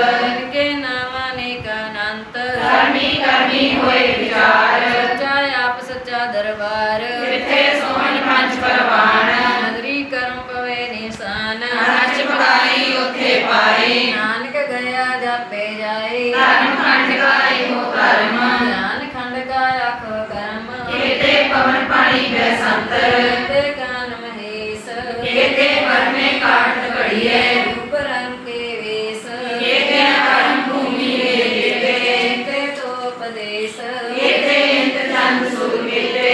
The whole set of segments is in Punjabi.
ਨਾਨਕ ਕੇ ਨਾਮਾ ਨੇਕ ਅਨੰਤ ਕਰਮੀ ਕਰਮੀ ਹੋਏ ਵਿਚਾਰ। ਸੱਚਾ ਆਪ ਸੱਚਾ ਦਰਬਾਰ। ਜਿੱਥੇ ਸੋਹਣ ਪੰਜ ਪਰਵਾਨ। ਨਗਰੀ ਕਰਮ ਪਵੇ ਨਿਸ਼ਾਨ। ਅਰਜ ਪਕਾਈ ਉਥੇ ਪਾਈ ਨਾਨਕ ਗਿਆ ਜਾਪੇ ਜਾਏ। ਧਰਮ ਖੰਡ ਕਾਈ ਹੋ ਕਰਮ ਨਾਨਕ ਖੰਡ ਕਾ ਆਖ ਕਰਮ। ਕਿਤੇ ਪਵਨ ਪਾਣੀ ਬੈ ਸੰਤਰ। ਤੇ Santo, que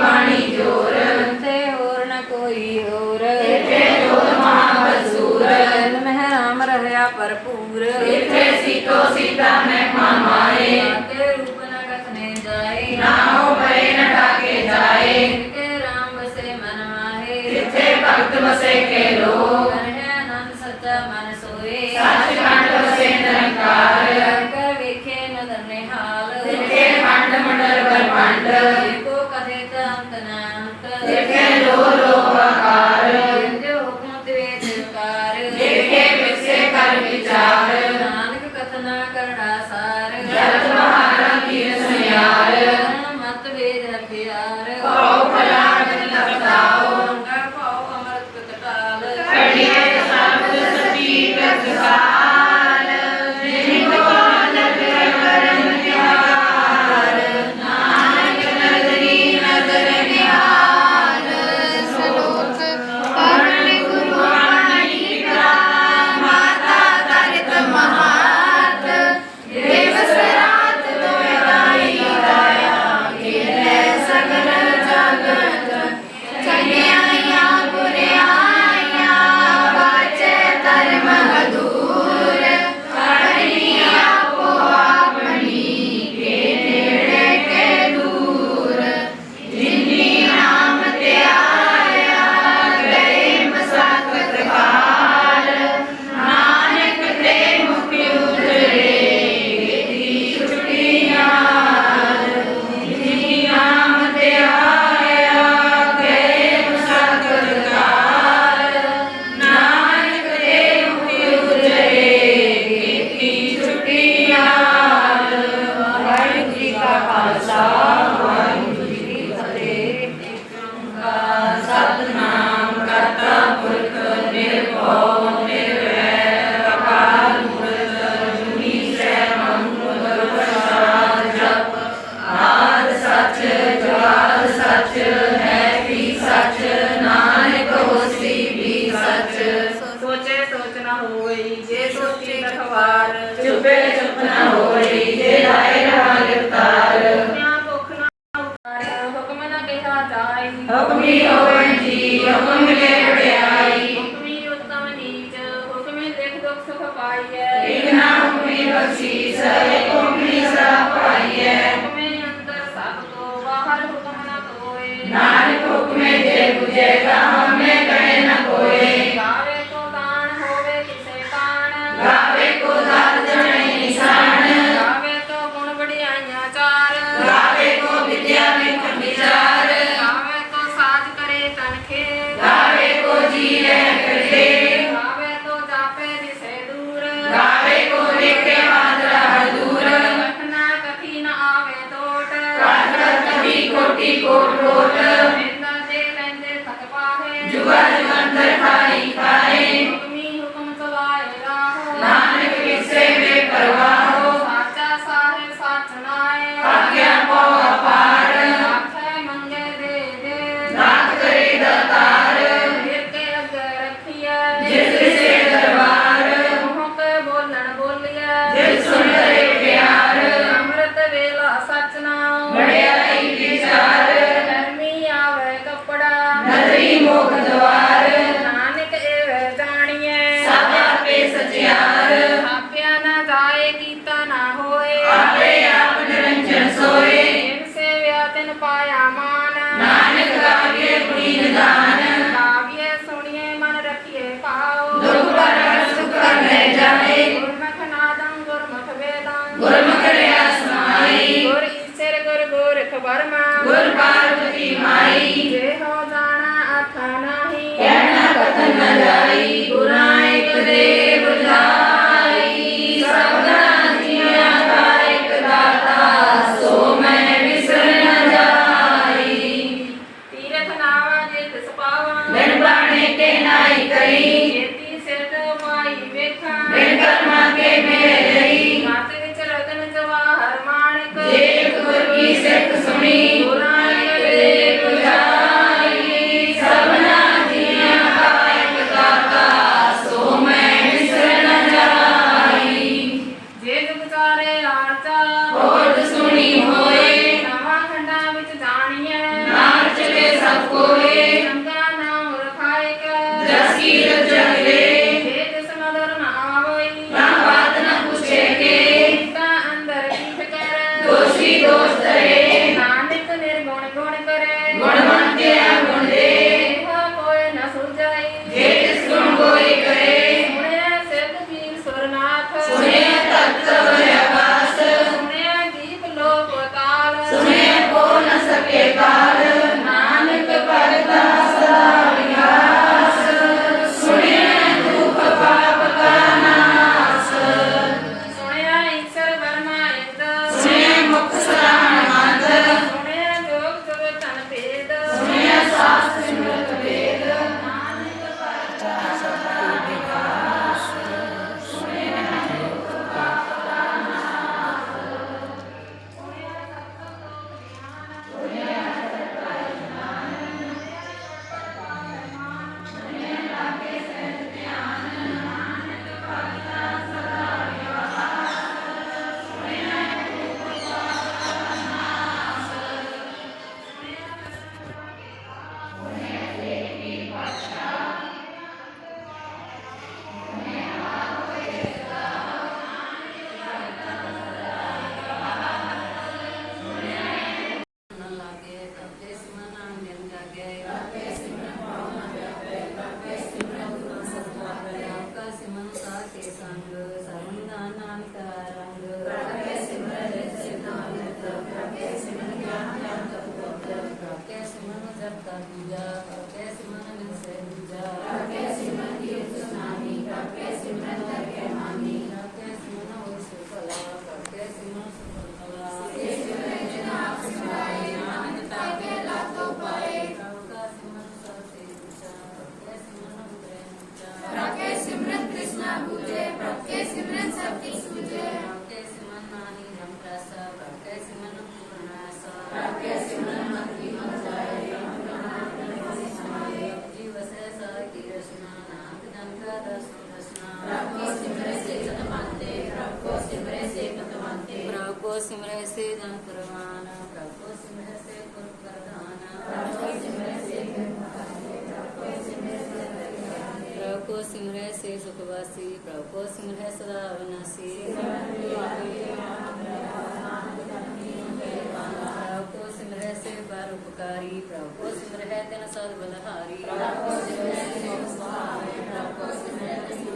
ਬਾਣੀ ਜੋਰ ਤੇ ਹੋਰ ਨਾ ਕੋਈ ਹੋਰ। ਇਥੇ ਹੋਰ ਮਹਾਬਸੂਰ। ਮਹਿ ਰਾਮ ਰਹਾ ਭਰਪੂਰ। ਇਥੇ ਸਿੱਖੋ ਸਿੱਧਾ ਮਹਿਮਾ ਮਾਏ। ਤੇ ਰੂਪ ਨਾ ਕਸਨੇ ਜਾਏ। ਨਾ ਹੋ ਪਰੇ ਨਾ ਟਾਕੇ ਜਾਏ। ਤੇ ਰਾਮ ਵਸੇ ਮਨ ਮਾਹੇ। ਇਥੇ ਭਗਤ ਵਸੇ ਕੇ ਭਉ ਭਲਾ ਨਿਤ ਲਖਤਾਉ ਕਰ ਭਉ ਅਮਰਤ ਕਟਾਲ ਖੜੀਏ ਸਭ ਸਚੀ ਕਰ ਖਬਰਮਾ ਗੁਰ ਪਾਰਵਤੀ ਮਾਈ। ਜੇ ਹੋ ਜਾਣਾ ਆਖਾ ਨਹੀਂ। ਕਹਿਣਾ ਕਥਨ ਨਾ ਜਾਈ। ప్రభు సింహ సదా వినాశి ਪ੍ਰਭ ਕੋ ਸਿਮਰੈ ਸੇ ਬਰ ਉਪਕਾਰੀ। ਪ੍ਰਭ ਕੋ ਸਿਮਰੈ ਤਨ ਸਦ ਬਲਹਾਰੀ। ਪ੍ਰਭ ਕੋ ਸਿਮਰੈ ਸੇ ਸੁਹਾਰੇ ਪ੍ਰਭ ਕੋ ਸਿਮਰੈ ਸੇ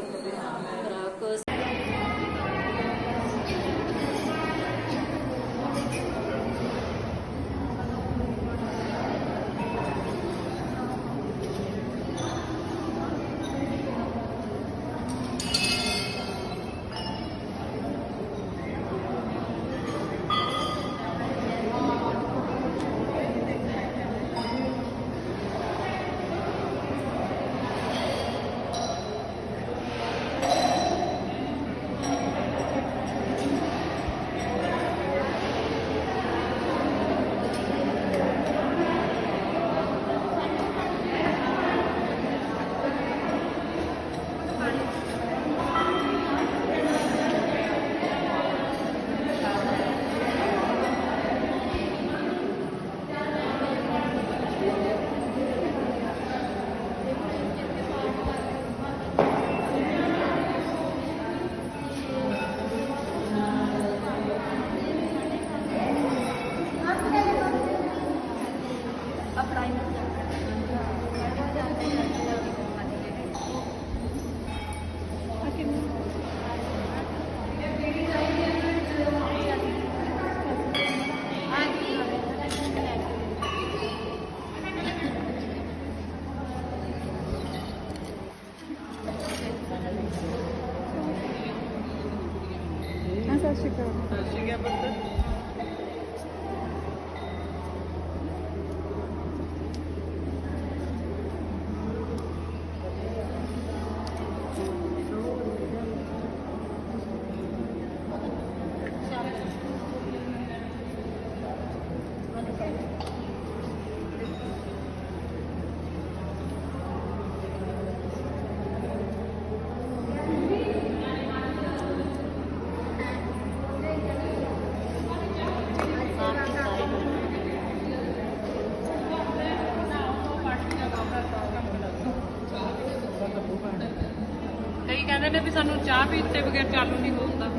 ਕਹਿੰਦੇ ਨੇ ਵੀ ਸਾਨੂੰ ਚਾਹ ਪੀਤੇ ਬਗੈਰ ਚਾਲੂ ਨਹੀਂ ਹੋਉਂਦਾ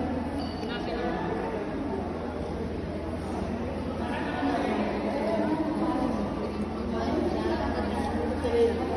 Thank.